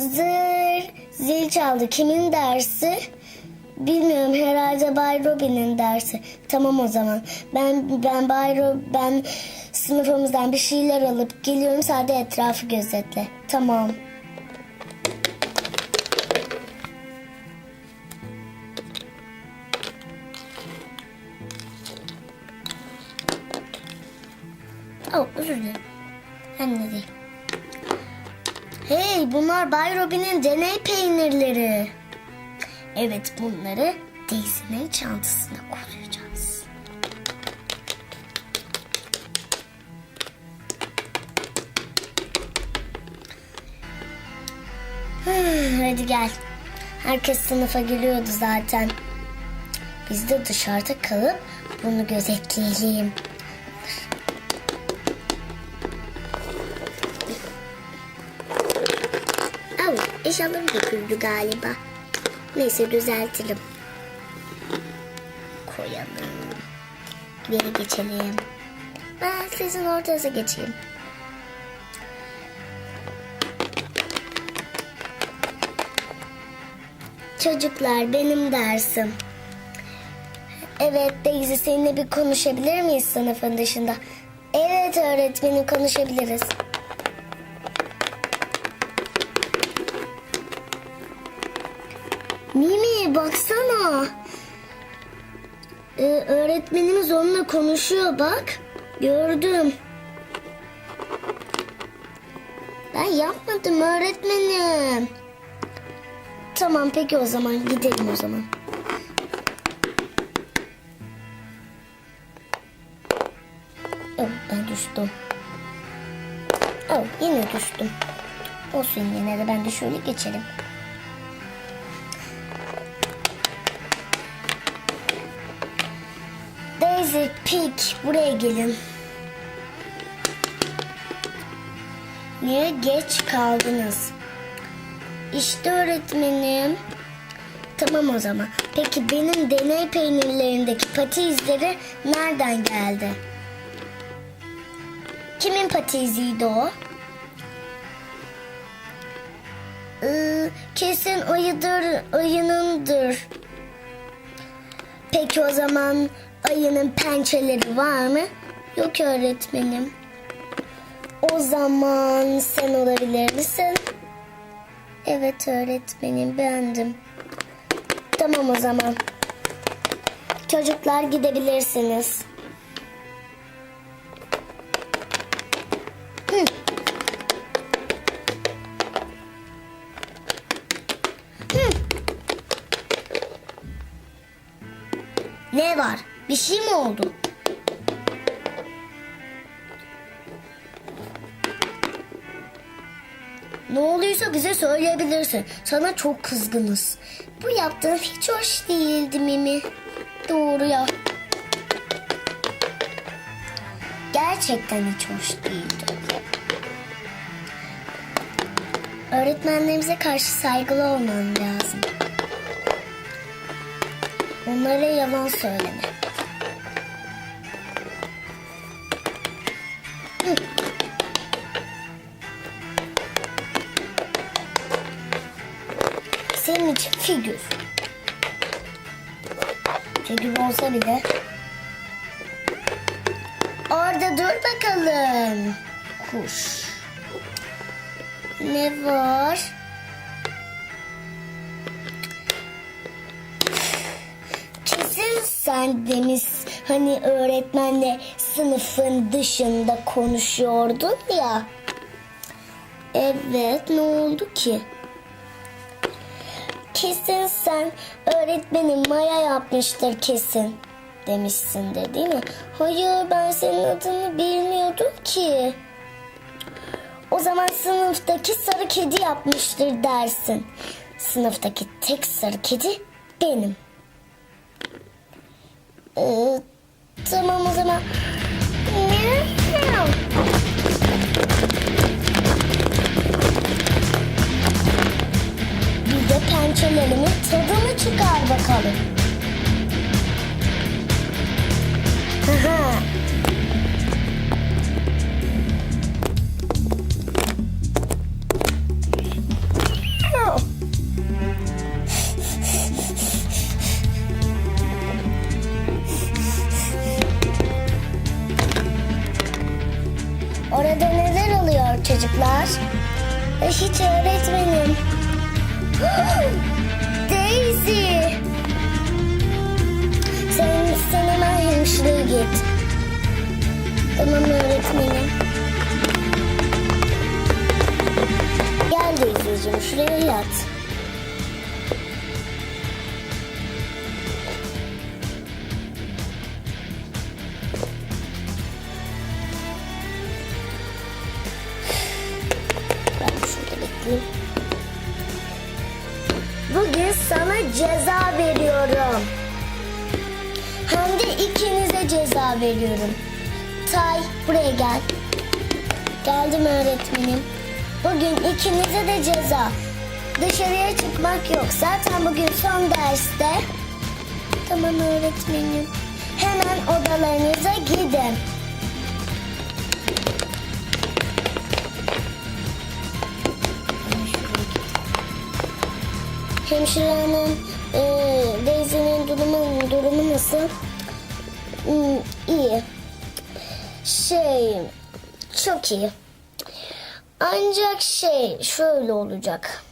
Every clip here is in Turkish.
Zır, zil çaldı. Kimin dersi? Bilmiyorum herhalde Bay Robin'in dersi. Tamam o zaman. Ben ben Bay Ro- ben sınıfımızdan bir şeyler alıp geliyorum. Sadece etrafı gözetle. Tamam. Oh, özür dilerim. Hem değil. Hey bunlar Bay Robin'in deney peynirleri. Evet bunları Daisy'nin çantasına koyacağız. Hadi gel. Herkes sınıfa geliyordu zaten. Biz de dışarıda kalıp bunu gözetleyelim. Eşyalarım döküldü galiba. Neyse düzeltelim. Koyalım. Yere geçelim. Ben sizin ortası geçeyim. Çocuklar benim dersim. Evet Daisy seninle bir konuşabilir miyiz sınıfın dışında? Evet öğretmenim konuşabiliriz. Mimi baksana. Ee, öğretmenimiz onunla konuşuyor bak. Gördüm. Ben yapmadım öğretmenim. Tamam peki o zaman gidelim o zaman. Oh, ben düştüm. Oh, yine düştüm. Olsun yine de ben de şöyle geçelim. Daisy, Pig buraya gelin. Niye geç kaldınız? İşte öğretmenim. Tamam o zaman. Peki benim deney peynirlerindeki pati izleri nereden geldi? Kimin pati iziydi o? Ee, kesin ayıdır, ayınındır. Peki o zaman ayının pençeleri var mı? Yok öğretmenim. O zaman sen olabilir misin? Evet öğretmenim bendim. Tamam o zaman. Çocuklar gidebilirsiniz. Hı. Hı. Ne var? Bir şey mi oldu? Ne oluyorsa bize söyleyebilirsin. Sana çok kızgınız. Bu yaptığın hiç hoş değildi Mimi. Doğru ya. Gerçekten hiç hoş değildi. Öğretmenlerimize karşı saygılı olman lazım. Onlara yalan söyleme. Senin için figür. Figür olsa bile. Orada dur bakalım. Kuş. Ne var? Kesin sen Deniz hani öğretmenle sınıfın dışında konuşuyordun ya. Evet ne oldu ki? Kesin sen öğretmenin maya yapmıştır kesin demişsindir değil mi? Hayır ben senin adını bilmiyordum ki. O zaman sınıftaki sarı kedi yapmıştır dersin. Sınıftaki tek sarı kedi benim. Ee, tamam o zaman. Bir de pençelerimin tadını çıkar bakalım. Haha. Ay, Hiç öğretmenim. Daisy. Sen, sen hemen hemşireye git. Tamam öğretmenim. Gel Daisy'cim şuraya yat. Ceza veriyorum. Tay buraya gel. Geldim öğretmenim. Bugün ikinize de ceza. Dışarıya çıkmak yok. Zaten bugün son derste. Tamam öğretmenim. Hemen odalarınıza gidin. Hemşire hanım, e, Daisy'nin durumu, durumu nasıl? İyi. Şey, çok iyi. Ancak şey, şöyle olacak.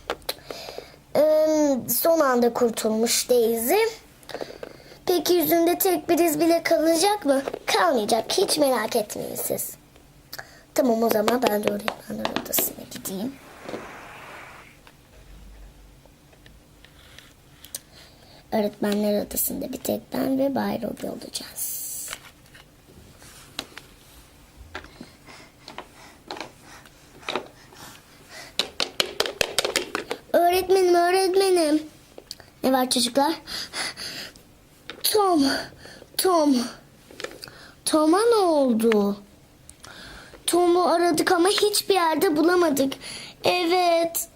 Son anda kurtulmuş Daisy. Peki yüzünde tek bir iz bile kalacak mı? Kalmayacak. Hiç merak etmeyin siz. Tamam o zaman ben de öğretmenler odasına gideyim. Öğretmenler odasında bir tek ben ve Bay Robi olacağız. Öğretmenim, öğretmenim. Ne var çocuklar? Tom, Tom. Tom'a ne oldu? Tom'u aradık ama hiçbir yerde bulamadık. Evet.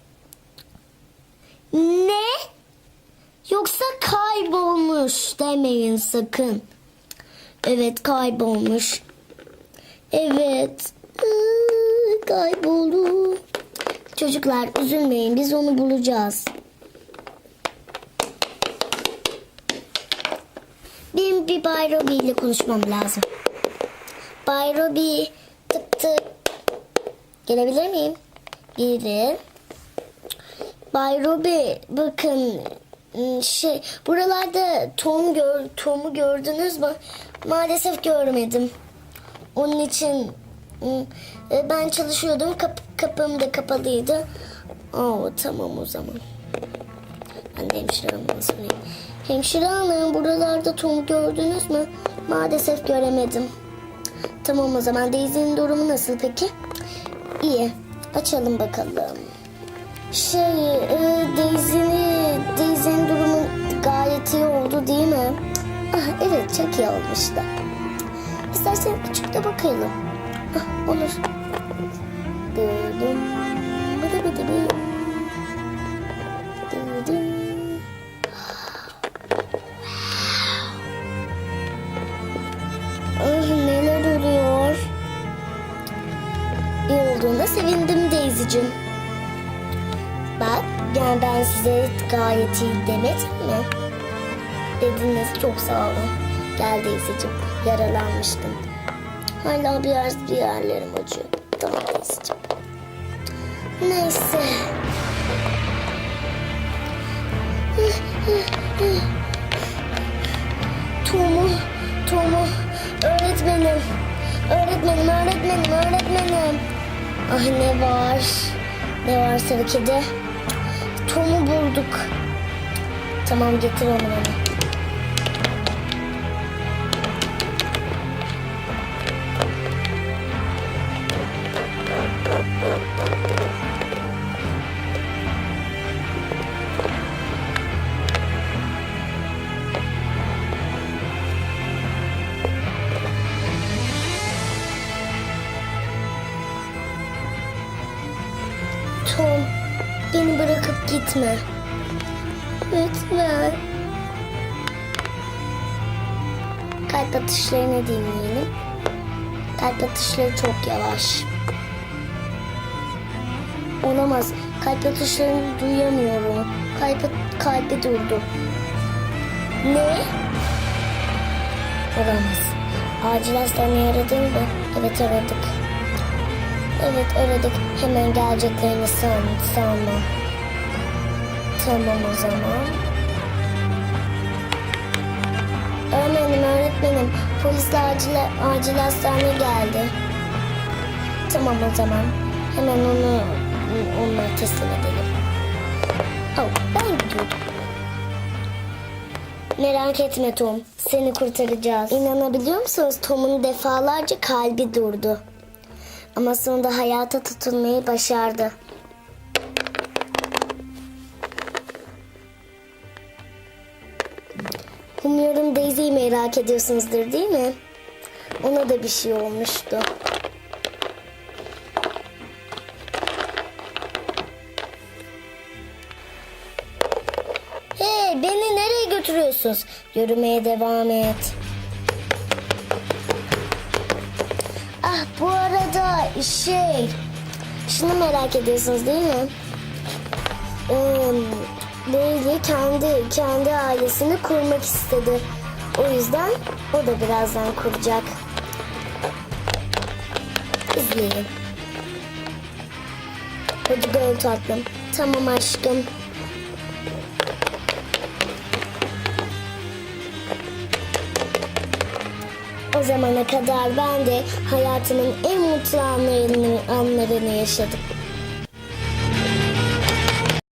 Ne? Yoksa kaybolmuş demeyin sakın. Evet kaybolmuş. Evet. Kayboldu. Çocuklar üzülmeyin biz onu bulacağız. Benim bir Bay Robi ile konuşmam lazım. Bay Robi tık tık. Gelebilir miyim? Gelin. Bay Robi bakın ım, şey buralarda Tom gör, Tom'u gördünüz mü? Maalesef görmedim. Onun için ım, e, ben çalışıyordum kap, kapım da kapalıydı. Oo, tamam o zaman. Ben de hemşire hanıma sorayım. Hemşire hanım buralarda Tom gördünüz mü? Maalesef göremedim. Tamam o zaman Daisy'nin durumu nasıl peki? İyi. Açalım bakalım. Şey, e, Daisy'nin Daisy'nin durumu gayet iyi oldu değil mi? Ah, evet, çok iyi olmuştu. İstersen küçük de bakalım. Ah, olur. Ah, olduğunda sevindim Daisy'cim. Bak yani ben size gayet iyi demedim mi? Dediniz çok sağ olun. Gel Daisy'cim yaralanmıştım. Hala biraz bir yerlerim acıyor. Daisy'cim. Neyse. Tom'u, Tom'u, öğretmenim, öğretmenim, öğretmenim, öğretmenim. Ah ne var, ne var sarı kedi? Tom'u bulduk. Tamam getir onu bana. Gitme. Lütfen. Kalp atışlarını dinleyelim. Kalp atışları çok yavaş. Olamaz. Kalp atışlarını duyamıyorum. Kalp, kalbi durdu. Ne? Olamaz. Acil hastaneyi aradın mı? Evet aradık. Evet öğrendik. Hemen geleceklerini san, sanma. Tamam o zaman. Öğretmenim öğretmenim. Polisler acil, acil hastaneye geldi. Tamam o zaman. Hemen onu onlara teslim edelim. Oh, ben gidiyordum. Merak etme Tom. Seni kurtaracağız. İnanabiliyor musunuz? Tom'un defalarca kalbi durdu. Ama sonunda hayata tutunmayı başardı. Umuyorum Daisy'yi merak ediyorsunuzdur değil mi? Ona da bir şey olmuştu. Hey beni nereye götürüyorsunuz? Yürümeye devam et. Ah bu arada şey şunu merak ediyorsunuz değil mi? Ee, Leyli kendi kendi ailesini kurmak istedi. O yüzden o da birazdan kuracak. İzleyin. Hadi gör tatlım. Tamam aşkım. O zamana kadar ben de hayatımın en mutlu anlarını, anlarını yaşadım.